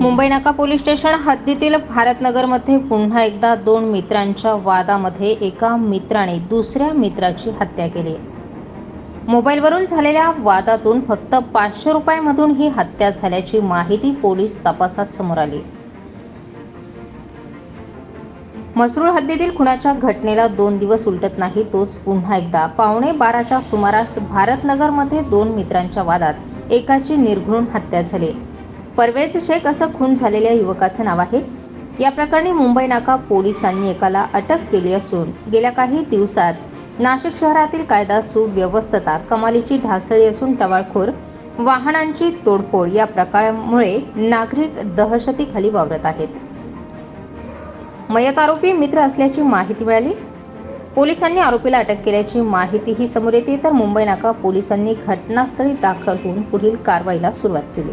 मुंबई नाका police station हद्दीतील भारतनगरमध्ये पुन्हा एकदा दोन मित्रांच्या वादामध्ये एका मित्राने दुसऱ्या मित्राची हत्या केली. मोबाईलवरून झालेल्या वादातून फक्त पाचशे रुपयामधून ही हत्या झाल्याची माहिती पोलीस तपासात समोर आली. मसरूळ हद्दीतील खुनाच्या घटनेला दोन दिवस उलटत नाही तोच पुन्हा एकदा पावणे बाराच्या सुमारास भारतनगरमध्ये दोन मित्रांच्या वादात एकाची निर्घृण हत्या झाली. परवेज शेख असं खून झालेल्या युवकाचं नाव आहे. या प्रकरणी मुंबई नाका पोलिसांनी एकाला अटक केली असून गेल्या काही दिवसात नाशिक शहरातील कायदा सुव्यवस्थता कमालीची ढासळी असून टवाळखोर वाहनांची तोडफोड या प्रकारामुळे नागरिक दहशतीखाली वावरत आहेत. मयत आरोपी मित्र असल्याची माहिती मिळाली. पोलिसांनी आरोपीला अटक केल्याची माहितीही समोर येते तर मुंबई नाका पोलिसांनी घटनास्थळी दाखल होऊन पुढील कारवाईला सुरुवात केली.